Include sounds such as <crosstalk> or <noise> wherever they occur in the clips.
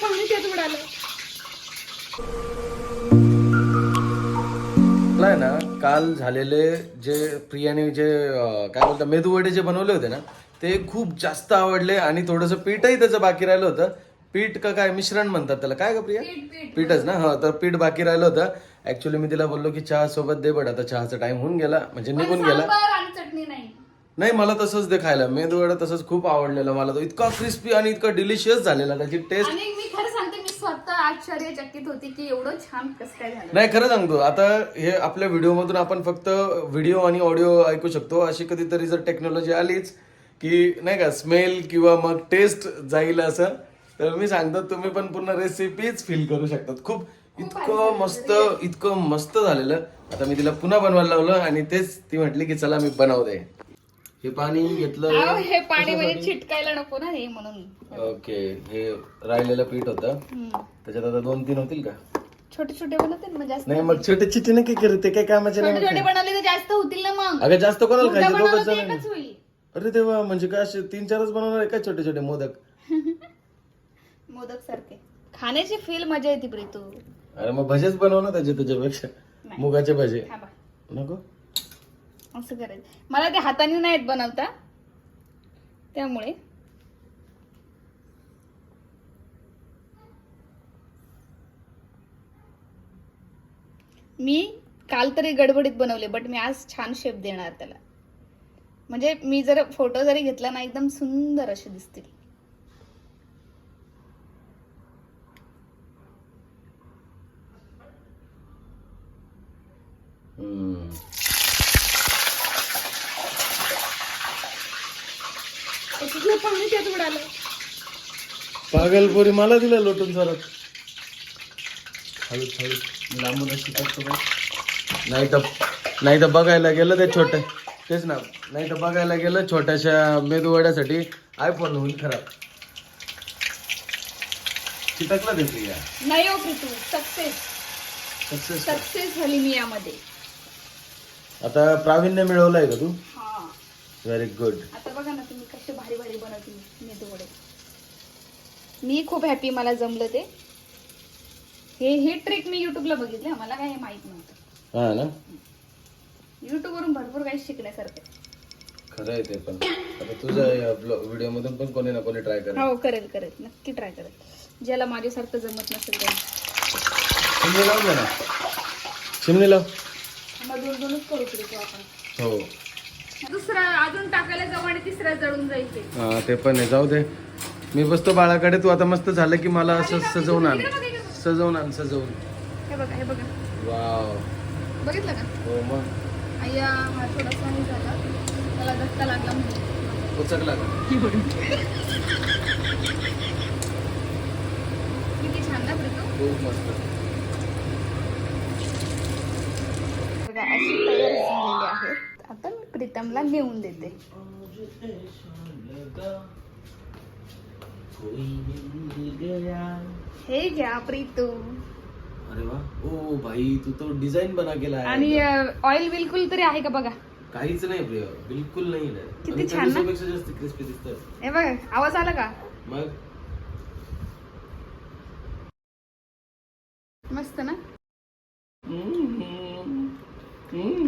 पाणी त्यात उडालं आहे ना काल झालेले जे प्रियाने जे काय बोलतात मेदू वडे जे बनवले होते ना ते खूप जास्त आवडले आणि थोडंसं पीठही त्याचं बाकी राहिलं होतं. पीठ का काय मिश्रण म्हणतात त्याला. काय ग प्रिया? पीठच ना? हा तर पीठ बाकी राहिलं होतं. ऍक्च्युली मी तिला बोललो की चहा सोबत दे बट आता चहाचा टाइम होऊन गेला म्हणजे निघून गेला. नाही मला तसंच ते खायला मेदू वडा तसंच खूप आवडलेलं मला. तो इतका क्रिस्पी आणि इतका डिलिशियस झालेला. त्याची टेस्ट आणि मी खरं सांगते मी स्वतः आश्चर्यचकित होती की एवढं छान कसं काय झालं. नाही खरं सांगतो. आता हे आपल्या व्हिडिओमधून आपण फक्त व्हिडिओ आणि ऑडिओ ऐकू शकतो. अशी कधीतरी जर टेक्नॉलॉजी आलीच की नाही का स्मेल किंवा मग टेस्ट जाईल असं तर मी सांगतो तुम्ही पण पूर्ण रेसिपीच फील करू शकतात. खूप इतकं मस्त इतकं मस्त झालेलं. आता मी तिला पुन्हा बनवायला लावलं आणि तेच ती म्हटली की चला मी बनवते. हे पाणी घेतलं हे पाणी म्हणजे चिटकायला नको ना हे म्हणून. ओके हे राहिलेलं पीठ होतं. त्याच्यात आता दोन तीन होतील का? छोटे छोटे बनवते ना मग जास्त? नाही मग छोटे चिटे नक्की करते ते काय कामाचे नाही छोटे छोटे बनवले तर जास्त होतील ना मग. अगं जास्त कोणाला खायचं बनवलं दोघच तर जण होईल. अरे देवा म्हणजे काय असे तीन चारच बनवणार आहे काय छोटे छोटे मोदक? <laughs> मोदक सारखे. खाण्याची फील मजा येते प्रीतू. अरे मग भजेच बनव ना त्याचे त्याच्यापेक्षा. नाही. मुगाचे भजे. थांबा. नको? असं करायचं. मला ते हाताने नाहीत बनवता. त्यामुळे. मी काल तरी गडबडीत बनवले बट मी आज छान शेप देणार त्याला. म्हणजे मी जर फोटो जरी घेतला ना एकदम सुंदर असे दिसतील. mm. त्याच्यातलं पाणी त्यात उडालं. पागलपुरी मला दिलं लोटून सरत हळू हळू लांबून अशी करतो बघ. नाही तर नाही तर बघायला गेलं ते छोट तेच ना. नाही तर बघायला गेलं छोट्याशा मेदूवड्यासाठी आयफोन होईल खराब. चिटकला ते प्रिया. नाही हो प्रीतू सक्सेस सक्सेस सक्सेस झाली मी यामध्ये. आता प्रावीण्य मिळवलंय का तू? हा. व्हेरी गुड आता बघा ना भारी भारी बनवते मेदू वडे मी खूप हॅपी मला जमलं ते. हे हे ट्रिक मी युट्यूबला बघितले मला काही माहीत नव्हतं. हा ना? YouTube वरून भरपूर काही शिकण्यासारखं. खरं आहे ते पण. आता तुझ्या व्हिडिओ मधून पण कोणी ना कोणी ट्राय करेल. हो करेल करेल. नक्की ट्राय करेल. ज्याला माझ्यासारखं जमत नसेल त्याला. चिमणी लाव ना. चिमणी लाव. मग दोन दोनच करू शकतो आपण. हो. दुसरा तिसरा जळून जायचे हा ते पण आहे. जाऊ दे. मी बसतो बाळाकडे. तू आता मस्त झालं की मला असं सजवून आण. सजवून आण सजवून. हे बघा हे बघा. वाव. बघितलं का? हो मग. अय्या हा थोडासा हे झाला. त्याला धक्का लागला म्हणून. उचकला का? किती छान ना प्रीतू खूप मस्त. बघा अशी तयार झालेली आहेत आता मी प्रीतमला नेऊन देते. हे घ्या प्रीतू. अरे वा. ओ भाई तू तो डिझाईन बना केला आहे आणि ऑइल बिलकुल तरी आहे का बघा? काहीच नाही प्रिय बिलकुल नाही. किती आणि छान ना? जास्त क्रिस्पी दिसत हे बघा आवाज आला का? मग? मस्त ना? हम्म.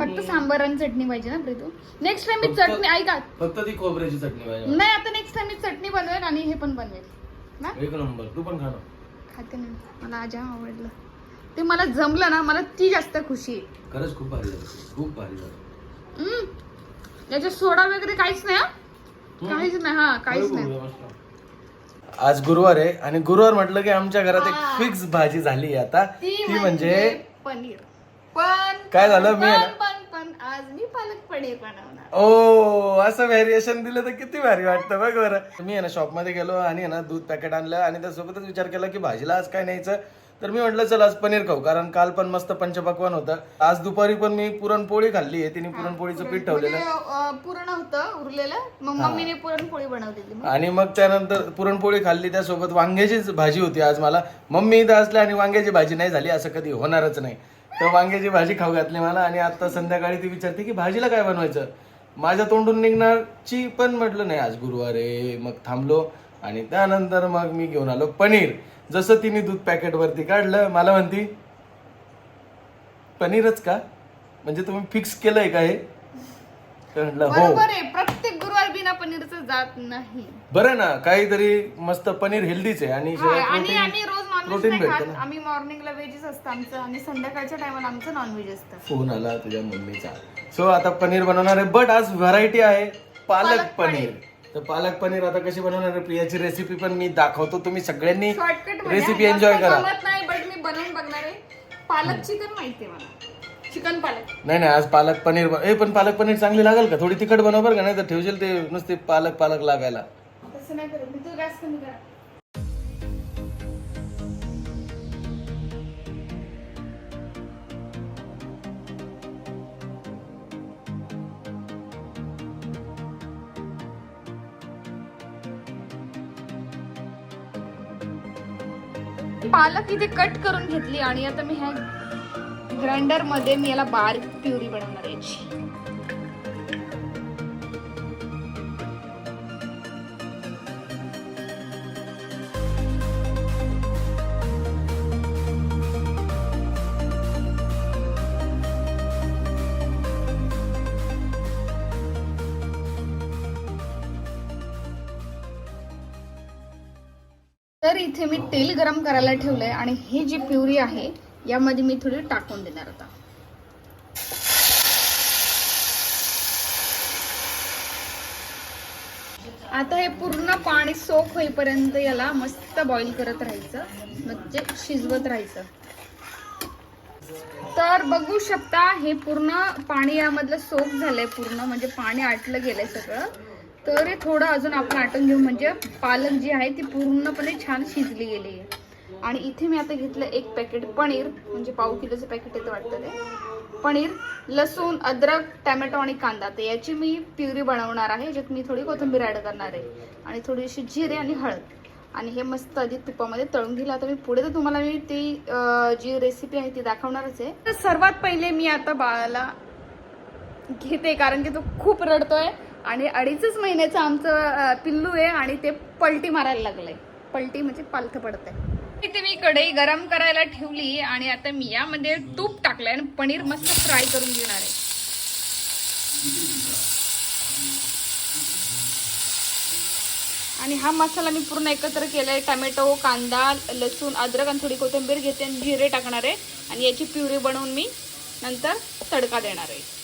फक्त सांबार आणि चटणी पाहिजे ना प्रीतू. नेक्स्ट टाइम मी चटणी ऐका. फक्त ती खोबऱ्याची चटणी पाहिजे नाही आता नेक्स्ट टाइम मी चटणी बनवेल आणि हे पण बनवेल ना एक नंबर. तू पण खा ना. खाते ना. मला आज आवडलं. ते मला जमलं ना मला ती जास्त खुशी आहे. खरंच खूप भारी झालं. खूप भारी झालं. याच्यात सोडा वगैरे काहीच नाही हा? काहीच नाही हा काहीच नाही. आज गुरुवार आहे आणि गुरुवार म्हटलं की आमच्या घरात एक फिक्स भाजी झाली आता. ती ती म्हणजे पनीर. पण काय झालं? मी पण पण पण आज मी पालक पनीर बनवणार. ओ असं व्हेरिएशन दिलं तर किती भारी वाटतं बघ बरं. मी आहे ना शॉपमध्ये गेलो आणि आहे ना दूध पॅकेट आणलं आणि त्यासोबतच विचार केला की भाजीला आज काय न्यायचं? तर मी म्हटलं चल आज पनीर खाऊ. कारण काल पण मस्त पंचपक्वान होतं. आज दुपारी पण मी पुरणपोळी खाल्ली आहे. तिने पुरणपोळीचं पीठ ठेवलेलं. पूर्ण होतं उरलेलं. मग मम्मीने पुरणपोळी बनवलेली आणि मग त्यानंतर पुरणपोळी खाल्ली. त्यासोबत वांग्याचीच भाजी होती आज मला. मम्मी इथं असल्या आणि वांग्याची भाजी नाही झाली. असं कधी होणारच नाही. तर वांग्याची भाजी खाऊ घातली मला आणि आता संध्याकाळी ती विचारते की भाजीला काय बनवायचं? माझ्या तोंडून निघणारची पण म्हटलं नाही आज गुरुवार आहे मग थांबलो. आणि त्यानंतर मग मी घेऊन आलो पनीर. जसं तिने दूध पॅकेट वरती काढलं मला म्हणती पनीरच का? म्हणजे तुम्ही फिक्स केलंय का हे? तर म्हटलं हो. बरोबर आहे. प्रत्येक गुरुवार बिना पनीरचं जात नाही. बरं ना काहीतरी मस्त पनीर हेल्दीच आहे आणि हा, शिवाय आणि protein- आम्ही रोज नॉनव्हेज प्रोटीन नाही भेटतं खात. ना. आम्ही मॉर्निंगला व्हेजच असतं आमचं. आणि संध्याकाळच्या टायमाला आमचं नॉनव्हेज असतं. फोन आला तुझ्या मम्मीचा. सो आता पनीर बनवणार आहे बट आज व्हरायटी आहे. पालक पालक पनीर. तर पालक पनीर आता कशी बनवणार आहे? प्रियाची रेसिपी पण मी दाखवतो. तुम्ही सगळ्यांनी शॉर्टकट रेसिपी एन्जॉय करा. नाही बट मी बनवून बघणार आहे. पालक चिकन माहितीये मला. चिकन पालक. नाही नाही आज पालक पनीर बन- ए पण पालक पनीर चांगली लागेल का? थोडी तिखट बनव बरं का नाही तर ठेवशील ते नुसते पालक पालक लागायला. तसं नाही करत. मी तू गॅस कमी करा. पालक इथे कट करून घेतली आणि आता मी ह्या ग्राइंडरमध्ये मी याला बारीक प्युरी बनवणार याची. तर इथे मी तेल गरम करायला ठेवलंय आणि ही जी प्युरी आहे यामध्ये मी थोडी टाकून देणार आता. आता हे पूर्ण पाणी सोप होईपर्यंत याला मस्त बॉईल करत राहायचं म्हणजे शिजवत राहायचं. तर बघू शकता हे पूर्ण पाणी यामधलं सोप झालंय पूर्ण म्हणजे पाणी आटलं गेलंय सगळं. तर हे थोडं अजून आपण आटून घेऊ. म्हणजे पालक जी आहे ती पूर्णपणे छान शिजली गेली आहे. आणि इथे मी आता घेतलं एक पॅकेट पनीर. म्हणजे पाव किलोचं पॅकेट येतं वाटतं ते. पनीर लसूण अद्रक टॅमॅटो आणि कांदा. तर याची मी प्युरी बनवणार आहे. याच्यात मी थोडी कोथिंबीर ॲड करणार आहे. आणि थोडीशी जिरे आणि हळद. आणि हे मस्त आधी तुपामध्ये तळून घेईल. आता मी पुढे तर तुम्हाला मी ती जी रेसिपी आहे ती दाखवणारच आहे. तर सर्वात पहिले मी आता बाळाला घेते. कारण की तो खूप रडतोय. आणि अडीचच महिन्याचं आमचं पिल्लू आहे आणि ते पलटी मारायला लागलंय. पलटी म्हणजे पालथं पडतंय. इथे मी कढई गरम करायला ठेवली आणि आता मी यामध्ये तूप टाकलंय आणि पनीर मस्त फ्राय करून घेणार आहे. आणि हा मसाला मी पूर्ण एकत्र केलाय. टमॅटो कांदा लसूण अद्रक आणि थोडी कोथिंबीर घेते आणि जिरे टाकणार आहे. आणि याची प्युरी बनवून मी नंतर तडका देणार आहे.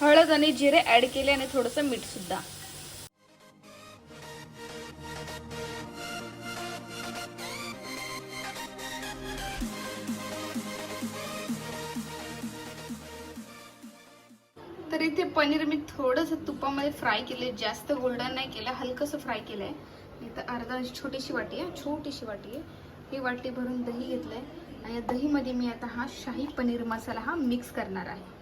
हळद आणि जिरे ऍड केले आणि थोडंसं मीठ सुद्धा. तर इथे पनीर मी थोडंसं तुपामध्ये फ्राय केले जास्त गोल्डन नाही केलं हलकंसं फ्राय केलं आहे इथं अर्धा अशी छोटीशी वाटी आहे छोटीशी वाटी आहे. ही वाटी भरून दही घेतलं आहे आणि या दहीमध्ये मी आता हा शाही पनीर मसाला हा मिक्स करणार आहे.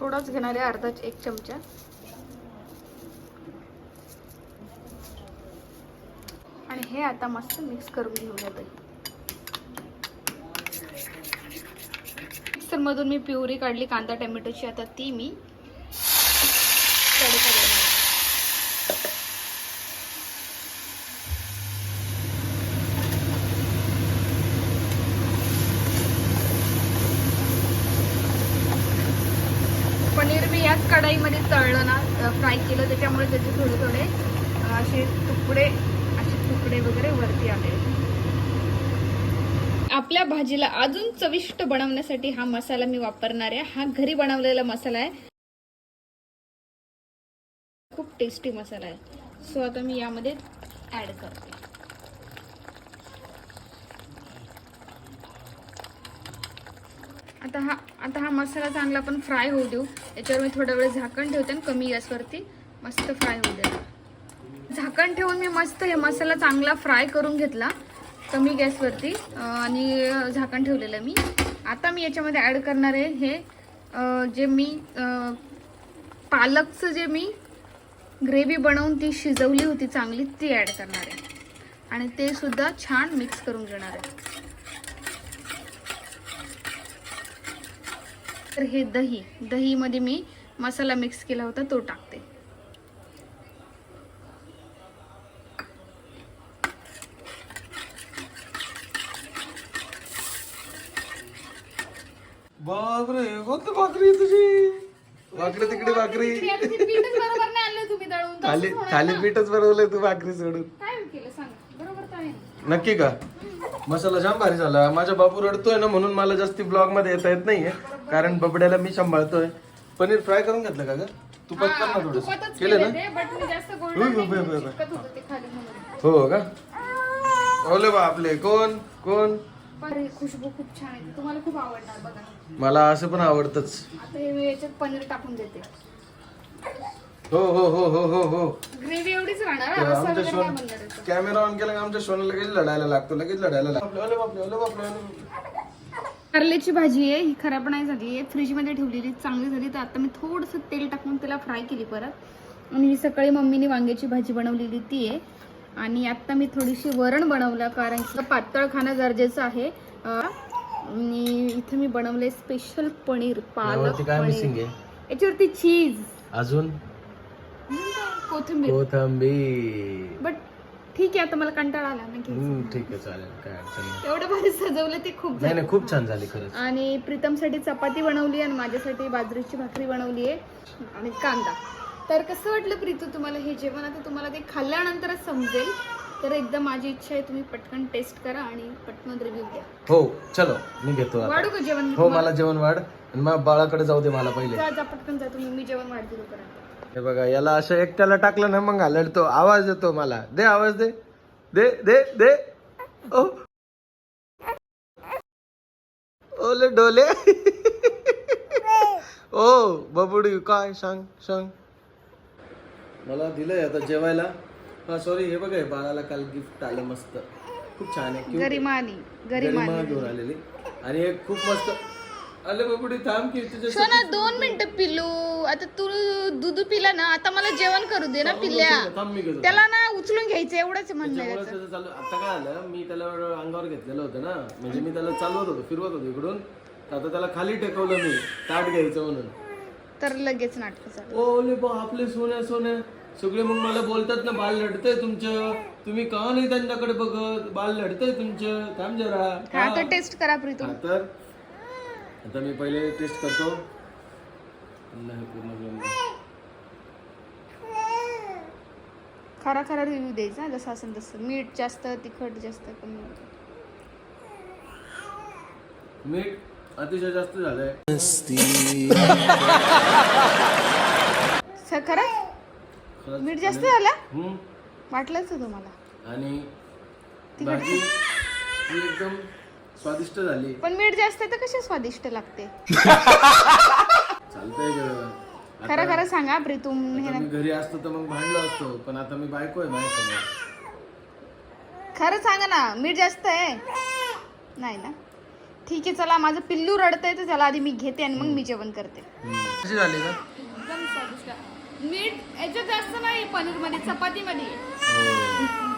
थोडाच घेणार आहे अर्धा एक चमचा. आणि हे आता मस्त मिक्स करून घेऊया दही मिक्सरमधून मी प्युरी काढली कांदा टमॅटोची आता ती मी तडका देणार त्याच याच कढाईमध्ये तळलं ना फ्राय केलं त्याच्यामुळे त्याचे थोडे थोडे असे तुकडे असे तुकडे वगैरे वरती आले. आपल्या भाजीला अजून चविष्ट बनवण्यासाठी हा मसाला मी वापरणार आहे. हा घरी बनवलेला मसाला आहे. खूप टेस्टी मसाला आहे. सो आता मी यामध्ये ऍड करते. आता हा आता हा मसाला चांगला आपण फ्राय होऊ देऊ. याच्यावर मी थोडा वेळ झाकण ठेवते आणि कमी गॅसवरती मस्त फ्राय होऊ दे झाकण ठेवून मी मस्त हे मसाला चांगला फ्राय करून घेतला कमी गॅसवरती आणि झाकण ठेवलेलं मी. आता मी याच्यामध्ये ॲड करणार आहे हे जे मी पालकचं जे मी ग्रेव्ही बनवून ती शिजवली होती चांगली ती ॲड करणार आहे. आणि ते सुद्धा छान मिक्स करून घेणार आहे. तर हे दही दहीमध्ये मी मसाला मिक्स केला होता तो टाकते. बापरे कोणती भाकरी आहे तुझी? भाकरी तिकडे भाकरी. पीठच बरोबर नाही आणलं तुम्ही दळून. तसंच खाली होणार खाली ना. पीठच बनवलंय तू भाकरी सोडून. काय केलं सांग. बरोबर तर आहे. ना. नक्की का? मसाला जाम भारी झाला. माझा बापू रडतोय ना म्हणून मला जास्ती ब्लॉगमध्ये येता येत नाहीये. कारण बबड्याला मी सांभाळतोय. पनीर फ्राय करून घेतलं का ग? तुपात कर हा, ना? थोडस केलं. ना हो का? ओले बा आपले कोण? कोण खुशबू खूप छान आहे तुम्हाला खूप आवडणार बघा. मला असं पण आवडतच. आता हे मी याच्यात पनीर टाकून देते. हो हो हो हो हो हो. ग्रेव्ही एवढीच राहणार. कॅमेरा ऑन केला का आमच्या शोन लगेच लढायला लागतो लगेच लढायला लागतो ओले बापले ओले बापले ओले बापले कारल्याची भाजी आहे ही खराब नाही झाली आहे. फ्रीजमध्ये ठेवलेली चांगली झाली. तर आता मी थोडंसं तेल टाकून त्याला फ्राय केली परत. आणि ही सकाळी मम्मीने वांग्याची भाजी बनवलेली ती आहे. आणि आता मी थोडीशी वरण बनवलं कारण की पातळ खाणं गरजेचं आहे. आणि इथे मी बनवले स्पेशल पनीर पालक पनीर. याच्यावरती चीज अजून? कोथिंबीर. कोथंबीर. बट ठीक आहे आता मला कंटाळा आला. हम्म, ठीक आहे चालेल काय अडचण नाही. एवढं भारी सजवलं ते खूप नाही झालं. नाही खूप छान झाली खरंच. आणि प्रीतमसाठी चपाती बनवली आणि माझ्यासाठी बाजरीची भाकरी बनवली आहे आणि कांदा. तर कसं वाटलं प्रीतू तुम्हाला हे जेवण? आता तुम्हाला ते खाल्ल्यानंतरच समजेल. तर एकदा माझी इच्छा आहे तुम्ही पटकन टेस्ट करा आणि पटकन रिव्ह्यू द्या. हो चलो मी घेतो आता. वाढू का जेवण? हो मला जेवण वाढ. आणि मग बाळाकडे जाऊ दे मला पहिले. जा जा पटकन जा तुम्ही. मी जेवण वाढते तोपर्यंत. हे बघा याला असं एकट्याला टाकलं ना मग लढतो आवाज येतो मला. दे आवाज दे. दे दे दे. ओ. ओले डोले. ओ बबुडी काय सांग सांग. मला दिलंय आता जेवायला. हा सॉरी हे बघा बाळाला काल गिफ्ट आलं मस्त. खूप छान आहे आहे. गरिमा घेऊन आलेली. आणि हे खूप मस्त अरे बबुडी थांब की तुझ्या सोना दोन मिनिटं पिल्लू. आता तू दूध पिला ना आता मला जेवण करू दे ना पिल्ल्या. थांब मी घेतो त्याला ना उचलून घ्यायचं एवढंच म्हणणं आहे त्याच्यामुळे त्याचं चालू आता काय आलं मी त्याला अंगावर घेतलेलं होतं ना. म्हणजे मी त्याला चालवत होतो फिरवत होतो इकडून. तर आता त्याला खाली टेकवलं मी ताट घ्यायचं म्हणून. तर लगेच नाटक चालू. ओले बा आपले सोन्या सोन्या. सगळे मग मला बोलतात ना बाल लढतंय तुमचं. तुम्ही का नाही त्यांच्याकडे बघत? बाल लढतंय तुमचं. थांब जरा. हा आता टेस्ट करा प्रीतू हा, तर आता मी पहिले टेस्ट करतो. पूर्ण. खरा खरा रिव्ह्यू द्यायचा जसं असेल तसं. मीठ जास्त तिखट जास्त कमी. मीठ अतिशय जास्त झालंय. खरंच. मीठ जास्त झालं. वाटलंच होतं मला. आणि एकदम स्वादिष्ट झाली. पण मीठ जास्त आहे तर कशी स्वादिष्ट लागते? चालतंय ग. खरं खरं सांगा प्रीतूम हे आता मी घरी असतो तर मग भांडलो असतो पण आता मी बायको आहे माझ्यासमोर. खरं सांगा ना मीठ जास्त आहे? नाही ना? ठीक आहे चला माझं पिल्लू रडतंय तर त्याला आधी मी घेते आणि मग मी जेवण करते. कशी झाली का एकदम स्वादिष्ट. मीठ याच्यात जास्त नाही पनीरमध्ये चपाती मध्ये हो.